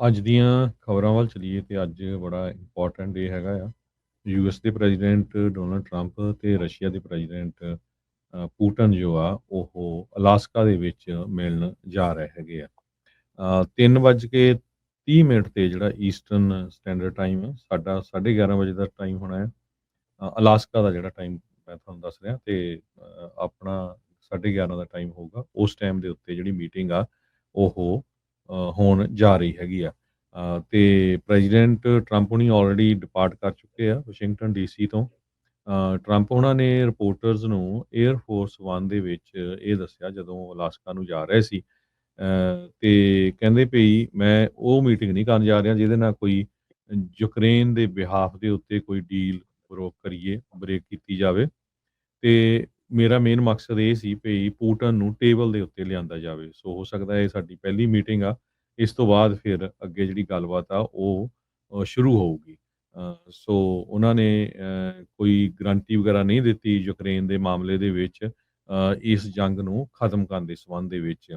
ਅੱਜ ਦੀਆਂ ਖਬਰਾਂ ਵੱਲ ਚਲੀਏ ਤੇ ਅੱਜ ਬੜਾ ਇੰਪੋਰਟੈਂਟ ਡੇ ਹੈਗਾ ਆ ਯੂਐਸ ਦੇ ਪ੍ਰੈਜ਼ੀਡੈਂਟ ਡੋਨਲਡ ਟਰੰਪ ਤੇ ਰਸ਼ੀਆ ਦੇ ਪ੍ਰੈਜ਼ੀਡੈਂਟ ਪੂਟਨ ਜੋ ਆ ਉਹ ਅਲਾਸਕਾ ਦੇ ਵਿੱਚ ਮਿਲਣ ਜਾ ਰਹੇ ਹੈਗੇ ਆ। ਅ, ਤਿੰਨ ਵੱਜ ਕੇ 30 ਮਿੰਟ ਤੇ ਜਿਹੜਾ ਈਸਟਰਨ ਸਟੈਂਡਰਡ ਟਾਈਮ ਆ ਸਾਡਾ 11:30 ਵਜੇ ਦਾ ਟਾਈਮ ਹੋਣਾ ਹੈ ਅਲਾਸਕਾ ਦਾ ਜਿਹੜਾ ਟਾਈਮ ਮੈਂ ਤੁਹਾਨੂੰ ਦੱਸ ਰਿਹਾ ਤੇ ਅ, ਆਪਣਾ 11:30 ਦਾ ਟਾਈਮ ਹੋਊਗਾ ਉਸ ਟਾਈਮ ਦੇ ਉੱਤੇ ਜਿਹੜੀ ਮੀਟਿੰਗ ਆ ਉਹ ਹੋਣ ਜਾ ਰਹੀ ਹੈਗੀ ਆ। ਅ, ਤੇ ਪ੍ਰੈਜ਼ੀਡੈਂਟ ਟਰੰਪ ਹੁਣੀ ਆਲਰੇਡੀ ਡਿਪਾਰਟ ਕਰ ਚੁੱਕੇ ਆ ਵਾਸ਼ਿੰਗਟਨ ਡੀਸੀ ਤੋਂ। ਟਰੰਪ ਉਹਨਾਂ ਨੇ ਰਿਪੋਰਟਰਸ ਨੂੰ 에ਅਰ ਫੋਰਸ 1 ਦੇ ਵਿੱਚ ਇਹ ਦੱਸਿਆ ਜਦੋਂ ਅਲਾਸਕਾ ਨੂੰ ਜਾ ਰਹੇ ਸੀ। ਅ, ਤੇ ਕਹਿੰਦੇ ਭਈ ਮੈਂ ਉਹ ਮੀਟਿੰਗ ਨਹੀਂ ਕਰਨ ਜਾ ਰਿਹਾ ਜਿਹਦੇ ਨਾਲ ਕੋਈ ਯੂਕਰੇਨ ਦੇ ਬਿਹਾਫ ਦੇ ਉੱਤੇ ਕੋਈ ਡੀਲ ਬਰੋਕ ਕਰੀਏ ਬ੍ਰੇਕ ਕੀਤੀ ਜਾਵੇ। ਤੇ ਮੇਰਾ ਮੇਨ ਮਕਸਦ ਇਹ ਸੀ ਭਈ ਪੂਟਨ ਨੂੰ ਟੇਬਲ ਦੇ ਉੱਤੇ ਲਿਆਂਦਾ ਜਾਵੇ। ਸੋ ਹੋ ਸਕਦਾ ਹੈ ਇਹ ਸਾਡੀ ਪਹਿਲੀ ਮੀਟਿੰਗ ਆ। ਇਸ ਤੋਂ ਬਾਅਦ ਫਿਰ ਅੱਗੇ ਜਿਹੜੀ ਗੱਲਬਾਤ ਆ, ਉਹ ਸ਼ੁਰੂ ਹੋਊਗੀ। ਸੋ ਉਹਨਾਂ ਨੇ ਕੋਈ ਗਰੰਟੀ ਵਗੈਰਾ ਨਹੀਂ ਦਿੱਤੀ ਯੂਕਰੇਨ ਦੇ ਮਾਮਲੇ ਦੇ ਵਿੱਚ ਇਸ ਜੰਗ ਨੂੰ ਖਤਮ ਕਰਨ ਦੇ ਸੰਬੰਧ ਦੇ ਵਿੱਚ।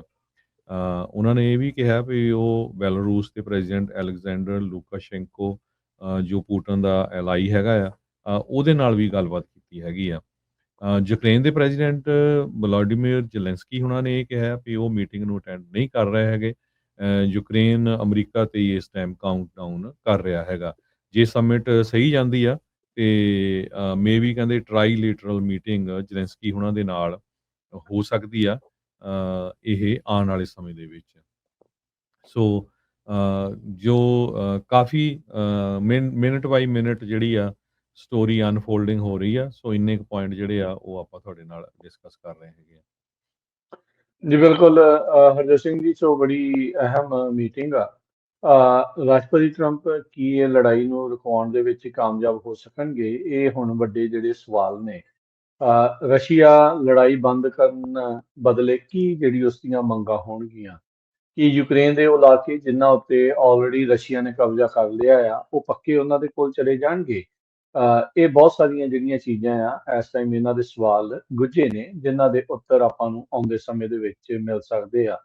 ਉਹਨਾਂ ਨੇ ਇਹ ਵੀ ਕਿਹਾ ਵੀ ਉਹ ਬੈਲਾਰੂਸ ਦੇ ਪ੍ਰੈਜ਼ੀਡੈਂਟ ਅਲੈਗਜ਼ੈਂਡਰ ਲੂਕਾਸ਼ੈਂਕੋ ਜੋ ਪੂਟਨ ਦਾ ਐਲਾਈ ਹੈਗਾ ਆ ਉਹਦੇ ਨਾਲ ਵੀ ਗੱਲਬਾਤ ਕੀਤੀ ਹੈਗੀ ਆ। ਯੂਕਰੇਨ ਦੇ ਪ੍ਰੈਜ਼ੀਡੈਂਟ ਵਲਾਡੀਮੀਰ ਜ਼ੈਲੈਂਸਕੀ ਹੁਣਾਂ ਨੇ ਇਹ ਕਿਹਾ ਵੀ ਉਹ ਮੀਟਿੰਗ ਨੂੰ ਅਟੈਂਡ ਨਹੀਂ ਕਰ ਰਹੇ ਹੈਗੇ। ਯੂਕਰੇਨ ਅਮਰੀਕਾ ਤੇ ਹੀ ਇਸ ਟਾਈਮ ਕਾਊਂਟਡਾਊਨ ਕਰ ਰਿਹਾ ਹੈਗਾ। ਜੇ ਸਮਿਟ ਸਹੀ ਜਾਂਦੀ ਆ ਤੇ ਵੀ ਕਹਿੰਦੇ ਟ੍ਰਾਈਲੇਟਰਲ ਮੀਟਿੰਗ ਜ਼ੈਲੈਂਸਕੀ ਹੁਣਾਂ ਦੇ ਨਾਲ ਹੋ ਸਕਦੀ ਆ ਇਹ ਆਉਣ ਵਾਲੇ ਸਮੇਂ ਦੇ ਵਿੱਚ। ਸੋ ਜੋ ਅ, ਕਾਫੀ ਮਿੰਟ ਬਾਈ ਮਿੰਟ ਜਿਹੜੀ ਆ ਸਟੋਰੀ ਅਨਫੋਲਡਿੰਗ ਹੋ ਰਹੀ ਆ, ਸੋ ਇੰਨੇ ਕੁ ਪੁਆਇੰਟ ਜਿਹੜੇ ਆ, ਉਹ ਆਪਾਂ ਤੁਹਾਡੇ ਨਾਲ ਡਿਸਕਸ ਕਰ ਰਹੇ ਹੈਗੇ ਆ। ਜੀ, ਬਿਲਕੁਲ ਹਰਜੋਤ ਸਿੰਘ ਜੀ, ਸੋ ਬੜੀ ਅਹਿਮ ਮੀਟਿੰਗ ਆ। ਰਾਸ਼ਟਰਪਤੀ ਟਰੰਪ ਕੀ ਇਹ ਲੜਾਈ ਨੂੰ ਰੁਕਵਾਉਣ ਦੇ ਵਿੱਚ ਕਾਮਯਾਬ ਹੋ ਸਕਣਗੇ, ਇਹ ਹੁਣ ਵੱਡੇ ਜਿਹੜੇ ਸਵਾਲ ਨੇ। ਰਸ਼ੀਆ ਲੜਾਈ ਬੰਦ ਕਰਨ ਬਦਲੇ ਕੀ ਜਿਹੜੀ ਉਸ ਦੀਆਂ ਮੰਗਾਂ ਹੋਣਗੀਆਂ? ਕਿ ਯੂਕਰੇਨ ਦੇ ਉਹ ਇਲਾਕੇ ਜਿਨ੍ਹਾਂ ਉੱਤੇ ਆਲਰੇਡੀ ਰਸ਼ੀਆ ਨੇ ਕਬਜ਼ਾ ਕਰ ਲਿਆ ਆ, ਉਹ ਪੱਕੇ ਉਹਨਾਂ ਦੇ ਕੋਲ ਚਲੇ ਜਾਣਗੇ? ਇਹ ਬਹੁਤ ਸਾਰੀਆਂ ਜਿਹੜੀਆਂ ਚੀਜ਼ਾਂ ਆ, ਇਸ ਟਾਈਮ ਇਹਨਾਂ ਦੇ ਸਵਾਲ ਗੁੱਝੇ ਨੇ, ਜਿਨ੍ਹਾਂ ਦੇ ਉੱਤਰ ਆਪਾਂ ਨੂੰ ਆਉਂਦੇ ਸਮੇਂ ਦੇ ਵਿੱਚ ਮਿਲ ਸਕਦੇ ਆ।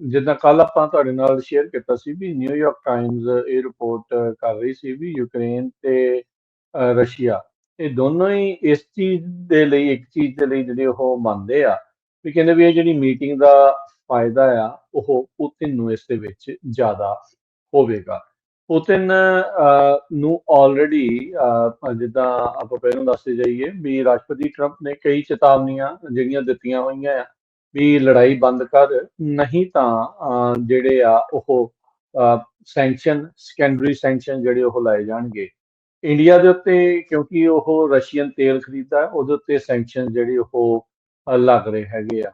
ਜਿੱਦਾਂ ਕੱਲ ਆਪਾਂ ਤੁਹਾਡੇ ਨਾਲ ਸ਼ੇਅਰ ਕੀਤਾ ਸੀ ਵੀ ਨਿਊਯਾਰਕ ਟਾਈਮਜ਼ ਇਹ ਰਿਪੋਰਟ ਕਰ ਰਹੀ ਸੀ ਵੀ ਯੂਕਰੇਨ ਤੇ ਰਸ਼ੀਆ ਇਹ ਦੋਨੋਂ ਹੀ ਇਸ ਚੀਜ਼ ਦੇ ਲਈ, ਇੱਕ ਚੀਜ਼ ਦੇ ਲਈ ਜਿਹੜੇ ਉਹ ਮੰਨਦੇ ਆ, ਵੀ ਕਹਿੰਦੇ ਵੀ ਇਹ ਜਿਹੜੀ ਮੀਟਿੰਗ ਦਾ ਫਾਇਦਾ ਆ, ਉਹ ਪੁਤਿਨ ਨੂੰ ਇਸ ਦੇ ਵਿੱਚ ਜ਼ਿਆਦਾ ਹੋਵੇਗਾ। ਪੁਤਿਨ ਅ, ਨੂੰ ਆਲਰੇਡੀ ਜਿੱਦਾਂ ਆਪਾਂ ਪਹਿਲਾਂ ਦੱਸਦੇ ਜਾਈਏ ਵੀ ਰਾਸ਼ਟਰਪਤੀ ਟਰੰਪ ਨੇ ਕਈ ਚੇਤਾਵਨੀਆਂ ਜਿਹੜੀਆਂ ਦਿੱਤੀਆਂ ਹੋਈਆਂ ਆ ਵੀ ਲੜਾਈ ਬੰਦ ਕਰ ਨਹੀਂ ਤਾਂ ਜਿਹੜੇ ਆ ਉਹ ਸੈਂਕਸ਼ਨ ਸੈਕੰਡਰੀ ਸੈਂਕਸ਼ਨ ਜਿਹੜੇ ਉਹ ਲਾਏ ਜਾਣਗੇ। ਇੰਡੀਆ ਦੇ ਉੱਤੇ ਕਿਉਂਕਿ ਉਹ ਰਸ਼ੀਅਨ ਤੇਲ ਖਰੀਦਦਾ ਉਹਦੇ ਉੱਤੇ ਸੈਂਕਸ਼ਨ ਜਿਹੜੇ ਉਹ ਲੱਗ ਰਹੇ ਹੈਗੇ ਆ।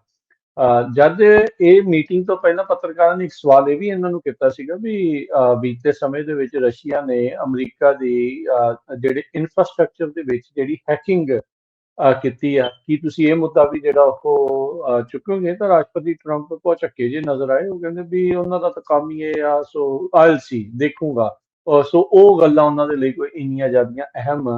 ਜਦ ਇਹ ਮੀਟਿੰਗ ਤੋਂ ਪਹਿਲਾਂ ਪੱਤਰਕਾਰਾਂ ਨੇ ਇੱਕ ਸਵਾਲ ਇਹ ਵੀ ਇਹਨਾਂ ਨੂੰ ਕੀਤਾ ਸੀਗਾ ਵੀ ਬੀਤੇ ਸਮੇਂ ਦੇ ਵਿੱਚ ਰਸ਼ੀਆ ਨੇ ਅਮਰੀਕਾ ਦੀ ਜਿਹੜੇ ਇਨਫਰਾਸਟ੍ਰਕਚਰ ਦੇ ਵਿੱਚ ਜਿਹੜੀ ਹੈਕਿੰਗ ਕੀਤੀ ਆ, ਕੀ ਤੁਸੀਂ ਇਹ ਮੁੱਦਾ ਵੀ ਜਿਹੜਾ ਉਹ ਚੁੱਕੋਗੇ? ਤਾਂ ਰਾਸ਼ਟਰਪਤੀ ਟਰੰਪ ਕੋ ਝੱਕੇ ਜੇ ਨਜ਼ਰ ਆਏ, ਉਹ ਕਹਿੰਦੇ ਵੀ ਉਹਨਾਂ ਦਾ ਤਾਂ ਕੰਮ ਹੀ ਇਹ ਆ, ਸੋ ਆਇਲ ਸੀ ਦੇਖੂਗਾ। ਸੋ ਉਹ ਗੱਲਾਂ ਉਹਨਾਂ ਦੇ ਲਈ ਕੋਈ ਇੰਨੀਆਂ ਜ਼ਿਆਦੀਆਂ ਅਹਿਮ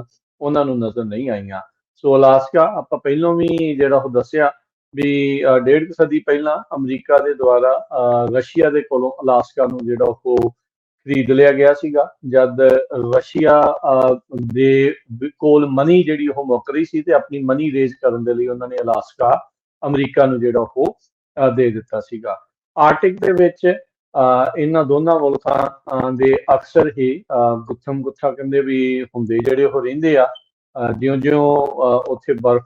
ਉਹਨਾਂ ਨੂੰ ਨਜ਼ਰ ਨਹੀਂ ਆਈਆਂ। ਸੋ ਅਲਾਸਕਾ, ਆਪਾਂ ਪਹਿਲਾਂ ਵੀ ਜਿਹੜਾ ਉਹ ਦੱਸਿਆ ਵੀ ਡੇਢ ਕੁ ਸਦੀ ਪਹਿਲਾਂ ਅਮਰੀਕਾ ਦੇ ਦੁਆਰਾ ਅ, ਰਸ਼ੀਆ ਦੇ ਕੋਲੋਂ ਅਲਾਸਕਾ ਨੂੰ ਜਿਹੜਾ ਉਹ ਖਰੀਦ ਲਿਆ ਗਿਆ ਸੀਗਾ। ਜਦ ਰਸ਼ੀਆ ਅ, ਦੇ ਕੋਲ ਮਨੀ ਜਿਹੜੀ ਉਹ ਮੁੱਕ ਰਹੀ ਸੀ ਤੇ ਆਪਣੀ ਮਨੀ ਰੇਜ਼ ਕਰਨ ਦੇ ਲਈ ਉਹਨਾਂ ਨੇ ਅਲਾਸਕਾ ਅਮਰੀਕਾ ਨੂੰ ਜਿਹੜਾ ਉਹ ਦੇ ਦਿੱਤਾ ਸੀਗਾ। ਆਰਟਿਕ ਦੇ ਵਿੱਚ ਅ, ਇਹਨਾਂ ਦੋਨਾਂ ਮੁਲਕਾਂ ਦੇ ਅਕਸਰ ਹੀ ਅ, ਗੁੱਥਮ ਗੁੱਥਾ ਕਹਿੰਦੇ ਵੀ ਹੁੰਦੇ ਜਿਹੜੇ ਉਹ ਰਹਿੰਦੇ ਆ। ਜਿਉਂ ਜਿਉਂ ਉੱਥੇ ਬਰਫ਼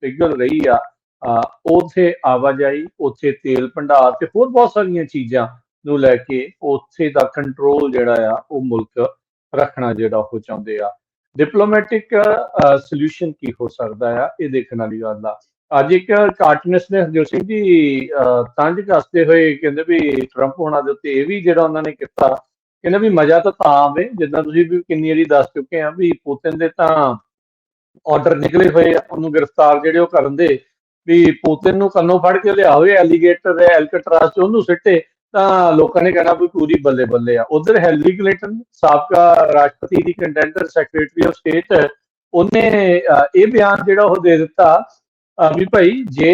ਪਿਘਲ ਰਹੀ ਆ ਉੱਥੇ ਆਵਾਜਾਈ ਉੱਥੇ ਤੇਲ ਭੰਡਾਰ ਤੇ ਹੋਰ ਬਹੁਤ ਸਾਰੀਆਂ ਚੀਜ਼ਾਂ ਨੂੰ ਲੈ ਕੇ ਉੱਥੇ ਦਾ ਕੰਟਰੋਲ ਜਿਹੜਾ ਆ ਉਹ ਮੁਲਕ ਰੱਖਣਾ ਜਿਹੜਾ ਉਹ ਚਾਹੁੰਦੇ ਆ। ਡਿਪਲੋਮੈਟਿਕ ਸੋਲੂਸ਼ਨ ਕੀ ਹੋ ਸਕਦਾ ਆ ਇਹ ਦੇਖਣ ਵਾਲੀ ਗੱਲ ਆ। ਅੱਜ ਇੱਕ ਕਾਰਟੂਨਿਸਟ ਨੇ ਹਰਜੋਤ ਸਿੰਘ ਜੀ ਅਹ, ਤੰਜ ਕੱਸਦੇ ਹੋਏ ਕਹਿੰਦੇ ਵੀ ਟਰੰਪ ਹੋਣਾ ਦੇ ਉੱਤੇ ਇਹ ਵੀ ਜਿਹੜਾ ਉਹਨਾਂ ਨੇ ਕੀਤਾ ਕਹਿੰਦੇ ਵੀ ਮਜ਼ਾ ਤਾਂ ਤਾਂ ਆਵੇ ਜਿੱਦਾਂ ਤੁਸੀਂ ਵੀ ਕਿੰਨੀ ਵਾਰੀ ਦੱਸ ਚੁੱਕੇ ਆ ਵੀ ਪੁਤਿਨ ਦੇ ਤਾਂ ਆਰਡਰ ਨਿਕਲੇ ਹੋਏ ਆ ਉਹਨੂੰ ਗ੍ਰਿਫਤਾਰ ਜਿਹੜੇ ਉਹ ਕਰਨ ਦੇ ਵੀ ਪੁਤਿਨ ਨੂੰ ਕੰਨੋਂ ਫੜ ਕੇ ਲਿਆ ਹੋਏ ਐਲੀਗੇਟਰ ਦੇ ਐਲਕਟਰਾਸ ਚ ਉਹਨੂੰ ਸਿੱਟੇ, ਤਾਂ ਲੋਕਾਂ ਨੇ ਕਹਿਣਾ ਵੀ ਪੂਰੀ ਬੱਲੇ ਬੱਲੇ ਆ। ਉਧਰ ਹੈਲਰੀ ਕਲਿੰਟਨ ਸਾਬਕਾ ਰਾਸ਼ਟਰਪਤੀ ਦੀ ਕੰਟੈਂਡਰ ਸੈਕਟਰੀ ਆਫ ਸਟੇਟ ਉਹਨੇ ਇਹ ਬਿਆਨ ਜਿਹੜਾ ਉਹ ਦੇ ਦਿੱਤਾ ਵੀ ਭਾਈ ਜੇ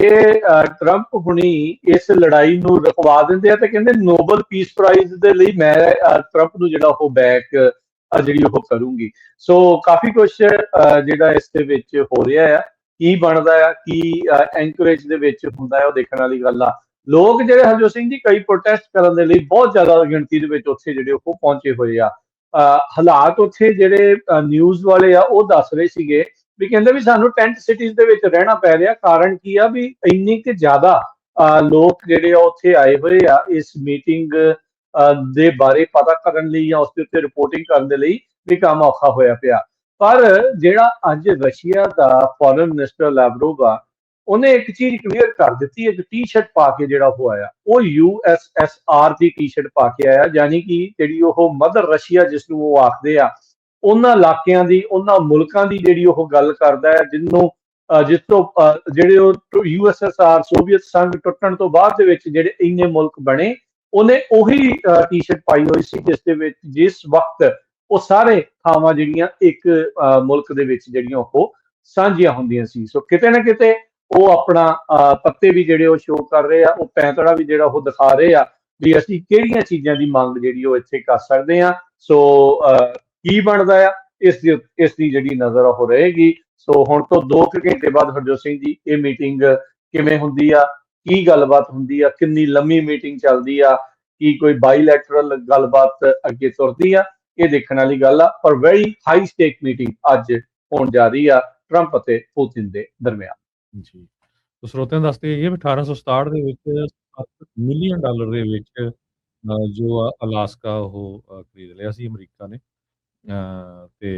ਟਰੰਪ ਹੁਣੀ ਇਸ ਲੜਾਈ ਨੂੰ ਰੁਕਵਾ ਦਿੰਦੇ ਆ, ਤੇ ਕਹਿੰਦੇ ਨੋਬਲ ਪੀਸ ਪ੍ਰਾਈਜ਼ ਦੇ ਲਈ ਮੈਂ ਟਰੰਪ ਨੂੰ ਜਿਹੜਾ ਉਹ ਬੈਕ ਜਿਹੜੀ ਉਹ ਕਰੂੰਗੀ। ਸੋ ਕਾਫੀ ਕੁਝ ਜਿਹੜਾ ਇਸ ਦੇ ਵਿੱਚ ਹੋ ਰਿਹਾ ਆ। ਕੀ ਬਣਦਾ ਆ, ਕੀ ਐਂਕਰੇਜ ਦੇ ਵਿੱਚ ਹੁੰਦਾ ਹੈ ਉਹ ਦੇਖਣ ਵਾਲੀ ਗੱਲ ਆ। ਲੋਕ ਜਿਹੜੇ ਹਰਜੋਤ ਸਿੰਘ ਜੀ ਕਈ ਪ੍ਰੋਟੈਸਟ ਕਰਨ ਦੇ ਲਈ ਬਹੁਤ ਜ਼ਿਆਦਾ ਗਿਣਤੀ ਦੇ ਵਿੱਚ ਉੱਥੇ ਜਿਹੜੇ ਉਹ ਪਹੁੰਚੇ ਹੋਏ ਆ। ਹਾਲਾਤ ਉੱਥੇ ਜਿਹੜੇ ਨਿਊਜ਼ ਵਾਲੇ ਆ ਉਹ ਦੱਸ ਰਹੇ ਸੀਗੇ ਵੀ ਕਹਿੰਦੇ ਵੀ ਸਾਨੂੰ ਟੈਂਟ ਸਿਟੀਜ਼ ਦੇ ਵਿੱਚ ਰਹਿਣਾ ਪੈ ਰਿਹਾ। ਕਾਰਨ ਕੀ ਆ ਵੀ ਇੰਨੀ ਕਿ ਜ਼ਿਆਦਾ ਲੋਕ ਜਿਹੜੇ ਆ ਉੱਥੇ ਆਏ ਹੋਏ ਆ ਇਸ ਮੀਟਿੰਗ ਦੇ ਬਾਰੇ ਪਤਾ ਕਰਨ ਲਈ ਜਾਂ ਉਸ ਦੇ ਉੱਤੇ ਰਿਪੋਰਟਿੰਗ ਕਰਨ ਦੇ ਲਈ ਵੀ ਕੰਮ ਔਖਾ ਹੋਇਆ ਪਿਆ। ਪਰ ਜਿਹੜਾ ਅੱਜ ਰਸ਼ੀਆ ਦਾ ਫੋਰਨ ਮਿਨਿਸਟਰ ਲੈਵਰੋਵ ਆ ਉਹਨੇ ਇੱਕ ਚੀਜ਼ ਕਲੀਅਰ ਕਰ ਦਿੱਤੀ, ਇੱਕ ਟੀ-ਸ਼ਰਟ ਪਾ ਕੇ ਜਿਹੜਾ ਉਹ ਆਇਆ। ਉਹ ਯੂਐਸਐਸਆਰ ਦੀ ਟੀ-ਸ਼ਰਟ ਪਾ ਕੇ ਆਇਆ, ਯਾਨੀ ਕਿ ਜਿਹੜੀ ਉਹ ਮਦਰ ਰਸ਼ੀਆ ਜਿਸ ਨੂੰ ਉਹ ਆਖਦੇ ਆ, ਉਹਨਾਂ ਇਲਾਕਿਆਂ ਦੀ, ਉਹਨਾਂ ਮੁਲਕਾਂ ਦੀ ਜਿਹੜੀ ਉਹ ਗੱਲ ਕਰਦਾ ਹੈ, ਜਿੰਨੂੰ ਜਿਸ ਤੋਂ ਜਿਹੜੇ ਉਹ ਯੂਐਸਐਸਆਰ ਸੋਵੀਅਤ ਸੰਘ ਟੁੱਟਣ ਤੋਂ ਬਾਅਦ ਦੇ ਵਿੱਚ ਜਿਹੜੇ ਇੰਨੇ ਮੁਲਕ ਬਣੇ, ਉਹਨੇ ਉਹੀ ਟੀ-ਸ਼ਰਟ ਪਾਈ ਹੋਈ ਸੀ, ਜਿਸ ਦੇ ਵਿੱਚ, ਜਿਸ ਵਕਤ ਉਹ ਸਾਰੇ ਥਾਵਾਂ ਜਿਹੜੀਆਂ ਇੱਕ ਮੁਲਕ ਦੇ ਵਿੱਚ ਜਿਹੜੀਆਂ ਉਹ ਸਾਂਝੀਆਂ ਹੁੰਦੀਆਂ ਸੀ। ਸੋ ਕਿਤੇ ਨਾ ਕਿਤੇ ਉਹ ਆਪਣਾ ਪੱਤੇ ਵੀ ਜਿਹੜੇ ਉਹ ਸ਼ੋਅ ਕਰ ਰਹੇ ਆ, ਉਹ ਪੈਂਤੜਾ ਵੀ ਜਿਹੜਾ ਉਹ ਦਿਖਾ ਰਹੇ ਆ ਵੀ ਅਸੀਂ ਕਿਹੜੀਆਂ ਚੀਜ਼ਾਂ ਦੀ ਮੰਗ ਜਿਹੜੀ ਉਹ ਇੱਥੇ ਕਰ ਸਕਦੇ ਆ। ਸੋ ਕੀ ਬਣਦਾ ਆ, ਇਸ ਦੀ ਇਸ ਦੀ ਜਿਹੜੀ ਨਜ਼ਰ ਉਹ ਰਹੇਗੀ। ਸੋ ਹੁਣ ਤੋਂ 2 ਘੰਟੇ ਬਾਅਦ ਹਰਜੋਤ ਸਿੰਘ ਜੀ, ਇਹ ਮੀਟਿੰਗ ਕਿਵੇਂ ਹੁੰਦੀ ਆ, ਕੀ ਗੱਲਬਾਤ ਹੁੰਦੀ ਆ, ਕਿੰਨੀ ਲੰਮੀ ਮੀਟਿੰਗ ਚੱਲਦੀ ਆ, ਕੀ ਕੋਈ ਬਾਈਲੈਟਰਲ ਗੱਲਬਾਤ ਅੱਗੇ ਤੁਰਦੀ ਆ ਇਹ ਦੇਖਣ ਵਾਲੀ ਗੱਲ ਆ, ਪਰ ਵੈਰੀ ਹਾਈ ਸਟੇਕ ਮੀਟਿੰਗ ਅੱਜ ਹੋਣ ਜਾ ਰਹੀ ਆ ਟਰੰਪ ਅਤੇ ਪੁਤਿਨ ਦੇ ਦਰਮਿਆਨ। ਜੀ। ਤੋ ਸਰੋਤਿਆਂ ਦੱਸਦੇ ਇਹ 1867 ਦੇ ਵਿੱਚ 7 ਮਿਲੀਅਨ ਡਾਲਰ ਦੇ ਵਿੱਚ ਜੋ ਅਲਾਸਕਾ ਉਹ ਖਰੀਦ ਲਿਆ ਸੀ ਅਮਰੀਕਾ ਨੇ। ਤੇ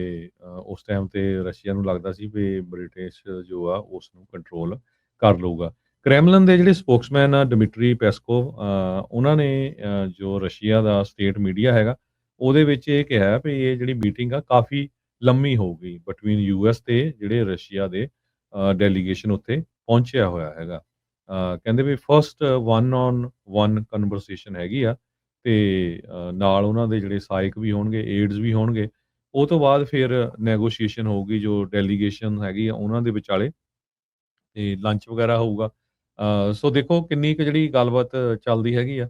ਉਸ ਟਾਈਮ ਤੇ ਰਸ਼ੀਆ ਨੂੰ ਲੱਗਦਾ ਸੀ ਵੀ ਬ੍ਰਿਟਿਸ਼ ਜੋ ਆ ਉਸ ਨੂੰ ਕੰਟਰੋਲ ਕਰ ਲਊਗਾ। ਕ੍ਰੈਮਲਨ ਦੇ ਜਿਹੜੇ ਸਪੋਕਸਮੈਨ ਆ ਡਿਮਿਟਰੀ ਪੈਸਕੋਵ ਉਹਨਾਂ ਨੇ ਜੋ ਰਸ਼ੀਆ ਦਾ ਸਟੇਟ ਮੀਡੀਆ ਹੈਗਾ ਉਹਦੇ ਵਿੱਚ ਇਹ ਕਿਹਾ ਵੀ ਇਹ ਜਿਹੜੀ ਮੀਟਿੰਗ ਆ ਕਾਫੀ ਲੰਮੀ ਹੋਊਗੀ ਬਟਵੀਨ ਯੂਐਸ ਤੇ ਜਿਹੜੇ ਰਸ਼ੀਆ ਦੇ ਡੈਲੀਗੇਸ਼ਨ ਉੱਥੇ ਪਹੁੰਚਿਆ ਹੋਇਆ ਹੈਗਾ। ਕਹਿੰਦੇ ਵੀ first one on one conversation ਹੈਗੀ ਆ ਤੇ ਨਾਲ ਉਹਨਾਂ ਦੇ ਜਿਹੜੇ ਸਾਇਕ ਵੀ ਹੋਣਗੇ ਏਡਸ ਵੀ ਹੋਣਗੇ। ਉਹ ਤੋਂ ਬਾਅਦ ਫਿਰ ਨੈਗੋਸ਼ੀਏਸ਼ਨ ਹੋਊਗੀ ਜੋ ਡੈਲੀਗੇਸ਼ਨ ਹੈਗੀ ਆ ਉਹਨਾਂ ਦੇ ਵਿਚਾਲੇ ਤੇ ਲੰਚ ਵਗੈਰਾ ਹੋਊਗਾ। ਸੋ ਦੇਖੋ ਕਿੰਨੀ ਕੁ ਜਿਹੜੀ ਗੱਲਬਾਤ ਚੱਲਦੀ ਹੈਗੀ ਆ।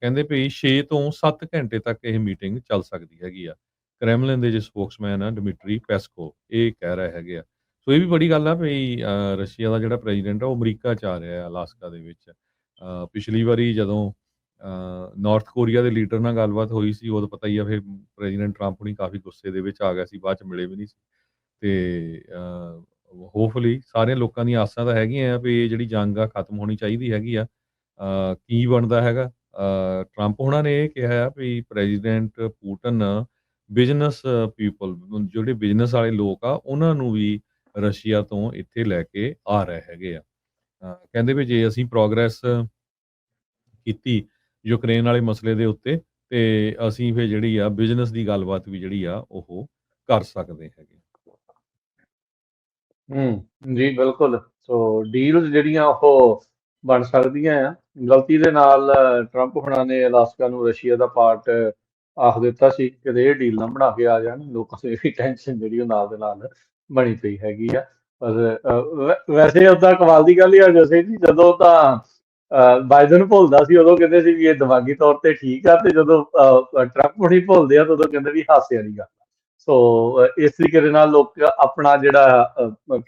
ਕਹਿੰਦੇ ਵੀ 6 ਤੋਂ 7 ਘੰਟੇ ਤੱਕ ਇਹ ਮੀਟਿੰਗ ਚੱਲ ਸਕਦੀ ਹੈਗੀ ਆ। ਕ੍ਰੈਮਲਿਨ ਦੇ ਜੋ ਸਪੋਕਸਮੈਨ ਆ, ਡਿਮਿਟਰੀ ਪੈਸਕੋ, ਇਹ ਕਹਿ ਰਹੇ ਹੈਗੇ ਆ। ਸੋ ਇਹ ਵੀ ਬੜੀ ਗੱਲ ਆ ਵੀ ਰਸ਼ੀਆ ਦਾ ਜਿਹੜਾ ਪ੍ਰੈਜ਼ੀਡੈਂਟ ਆ, ਉਹ ਅਮਰੀਕਾ ਚ ਆ ਰਿਹਾ ਹੈ ਅਲਾਸਕਾ ਦੇ ਵਿੱਚ। ਪਿਛਲੀ ਵਾਰੀ ਜਦੋਂ ਨਾਰਥ ਕੋਰੀਆ ਦੇ ਲੀਡਰ ਨਾਲ ਗੱਲਬਾਤ ਹੋਈ ਸੀ, ਉਦੋਂ ਪਤਾ ਹੀ ਆ ਫਿਰ ਪ੍ਰੈਜ਼ੀਡੈਂਟ ਟਰੰਪ ਹੁਣੀ ਕਾਫੀ ਗੁੱਸੇ ਦੇ ਵਿੱਚ ਆ ਗਿਆ ਸੀ, ਬਾਅਦ ਚ ਮਿਲੇ ਵੀ ਨਹੀਂ ਸੀ। ਤੇ ਹੋਪਫੁਲੀ ਸਾਰੇ ਲੋਕਾਂ ਦੀਆਂ ਆਸਾਂ ਤਾਂ ਹੈਗੀਆਂ ਆ ਵੀ ਇਹ ਜਿਹੜੀ ਜੰਗ ਆ, ਖਤਮ ਹੋਣੀ ਚਾਹੀਦੀ ਹੈਗੀ ਆ। ਕੀ ਬਣਦਾ ਹੈਗਾ? ਟਰੰਪ ਉਹਨਾਂ ਨੇ ਕਿਹਾ ਆ ਵੀ ਪ੍ਰੈਜ਼ੀਡੈਂਟ ਪੂਟਨ, ਬਿਜ਼ਨਸ ਪੀਪਲ ਜਿਹੜੇ ਬਿਜ਼ਨਸ ਵਾਲੇ ਲੋਕ ਆ, ਉਹਨਾਂ ਨੂੰ ਵੀ ਰਸ਼ੀਆ ਤੋਂ ਇੱਥੇ ਲੈ ਕੇ ਆ ਰਹੇ ਹੈਗੇ ਆ। ਕਹਿੰਦੇ ਵੀ ਜੇ ਅਸੀਂ ਪ੍ਰੋਗਰੈਸ ਕੀਤੀ ਯੂਕਰੇਨ ਵਾਲੇ ਮਸਲੇ ਦੇ ਉੱਤੇ, ਤੇ ਅਸੀਂ ਫੇ ਜਿਹੜੀ ਆ ਬਿਜ਼ਨਸ ਦੀ ਗੱਲਬਾਤ ਵੀ ਜਿਹੜੀ ਆ, ਉਹ ਕਰ ਸਕਦੇ ਹੈਗੇ। ਹੂੰ, ਜੀ, ਬਿਲਕੁਲ। ਸੋ ਡੀਲਸ ਜਿਹੜੀਆਂ ਉਹ ਬਣ ਸਕਦੀਆਂ ਆ। ਗਲਤੀ ਦੇ ਨਾਲ ਟਰੰਪ ਹੁਣਾਂ ਨੇ ਅਲਾਸਕਾ ਨੂੰ ਰਸ਼ੀਆ ਦਾ ਪਾਰਟ ਆਖ ਦਿੱਤਾ ਸੀ ਕਿ ਇਹ ਡੀਲ ਨਾ ਬਣਾ ਕੇ ਆ ਜਾਣ। ਲੋਕਾਂ ਦੇ ਵੀ ਟੈਨਸ਼ਨ ਜਿਹੜੀ ਉਹ ਨਾਲ ਦੇ ਨਾਲ ਬਣੀ ਪਈ ਹੈਗੀ ਆ। ਪਰ ਵੈਸੇ ਉਦਾਂ ਕਮਾਲ ਦੀ ਗੱਲ ਹੀ ਆ ਜਸੇ ਜੀ, ਜਦੋਂ ਤਾਂ ਬਾਈਡਨ ਭੁੱਲਦਾ ਸੀ, ਉਦੋਂ ਕਹਿੰਦੇ ਸੀ ਵੀ ਇਹ ਦਿਮਾਗੀ ਤੌਰ ਤੇ ਠੀਕ ਆ ਤੇ ਜਦੋਂ ਟਰੰਪ ਹੁਣੀ ਭੁੱਲਦੇ ਆ ਉਦੋਂ ਕਹਿੰਦੇ ਵੀ ਹਾਸੇ ਵਾਲੀ ਗੱਲ ਸੋ ਇਸ ਤਰੀਕੇ ਦੇ ਨਾਲ ਲੋਕ ਆਪਣਾ ਜਿਹੜਾ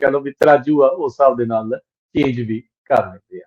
ਕਹ ਲੋ ਵੀ ਤਰਾਜੂ ਆ, ਉਸ ਹਿਸਾਬ ਦੇ ਨਾਲ ਚੇਂਜ ਵੀ ਕਰ ਲੈਂਦੇ ਆ।